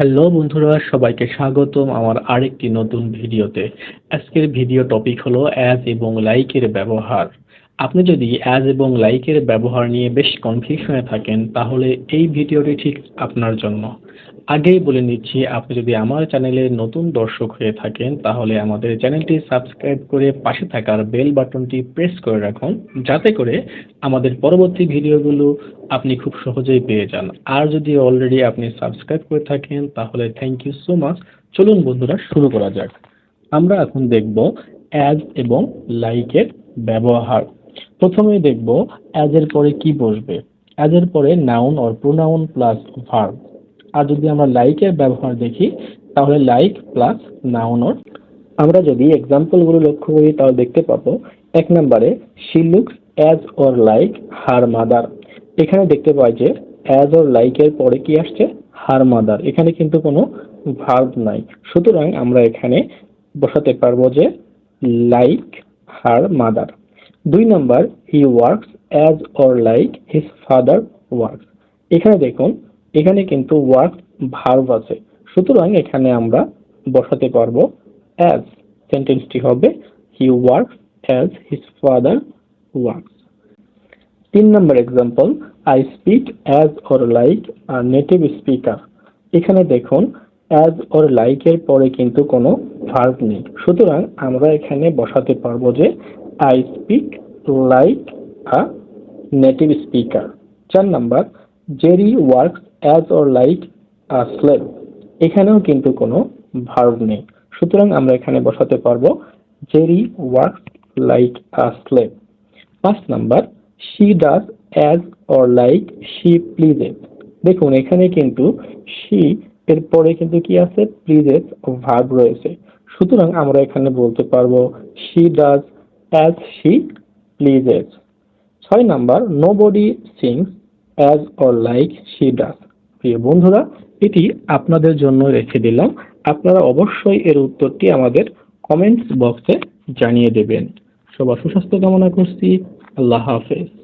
Hello বন্ধুরা, সবাইকে স্বাগতম আমার আরেকটি নতুন ভিডিওতে। আজকের ভিডিও টপিক হলো অ্যাজ এবং লাইকের ব্যবহার। আপনি যদি অ্যাজ এবং লাইকের ব্যবহার নিয়ে বেশ কনফিউশনে থাকেন, তাহলে এই ভিডিওটি ঠিক আপনার জন্য। আগেই বলে নিচ্ছি, আপনি যদি আমার চ্যানেলে নতুন দর্শক হয়ে থাকেন, তাহলে আমাদের চ্যানেলটি সাবস্ক্রাইব করে পাশে থাকার বেল বাটনটি প্রেস করে রাখুন, যাতে করে আমাদের পরবর্তী ভিডিওগুলো আপনি খুব সহজেই পেয়ে যান। আর যদি অলরেডি আপনি সাবস্ক্রাইব করে থাকেন, তাহলে থ্যাংক ইউ সো মাচ চলুন বন্ধুরা, শুরু করা যাক। আমরা এখন দেখব অ্যাজ এবং লাইকের ব্যবহার। প্রথমেই দেখব অ্যাজের পরে কি বসবে। অ্যাজের পরে noun or pronoun plus verb আর যদি আমরা লাইকের ব্যবহার দেখি, তাহলে লাইক প্লাস নাউন অর আমরা যদি এক্সাম্পলগুলো লক্ষ্য করি, তাহলে দেখতে পাবো, এক নম্বরে she looks as or like her mother এখানে দেখতে পাই যে অ্যাজ অর লাইকের পরে কি আসছে? হার মাদার এখানে কিন্তু কোনো ভার্ব নাই। সুতরাং আমরা এখানে বসাতে পারব যে লাইক হার মাদার দুই নম্বর he works as or like his father works এখানে দেখুন, এখানে কিন্তু ওয়ার্ক ভার্ব আছে। সুতরাং এখানে আমরা বসাতে পারব অ্যাজ সেন্টেন্সটি হবে he works as his father works তিন নম্বর example I speak as or like R native speaker এখানে দেখুন অ্যাজ অর লাইকের পরে কিন্তু কোনো ভার্ব নেই। সুতরাং আমরা এখানে বসাতে পারব যে I speak like a native speaker চার number Jerry works as or like a slave এখানেও কিন্তু কোনো ভার্ব নেই। সুতরাং আমরা এখানে বসাতে পারব Jerry works like a slave পাঁচ number she does as or like she pleases দেখুন, এখানে কিন্তু শি এর পরে কিন্তু কি আছে? প্লিজেস ভার্ব রয়েছে। সুতরাং আমরা এখানে বলতে পারব she does as she pleases ছয় number nobody sings as or like she does প্রিয় বন্ধুরা, এটি আপনাদের জন্য রেখে দিলাম। আপনারা অবশ্যই এর উত্তরটি আমাদের কমেন্টস বক্সে জানিয়ে দেবেন। সবার সুস্বাস্থ্য কামনা করছি। আল্লাহ হাফেজ।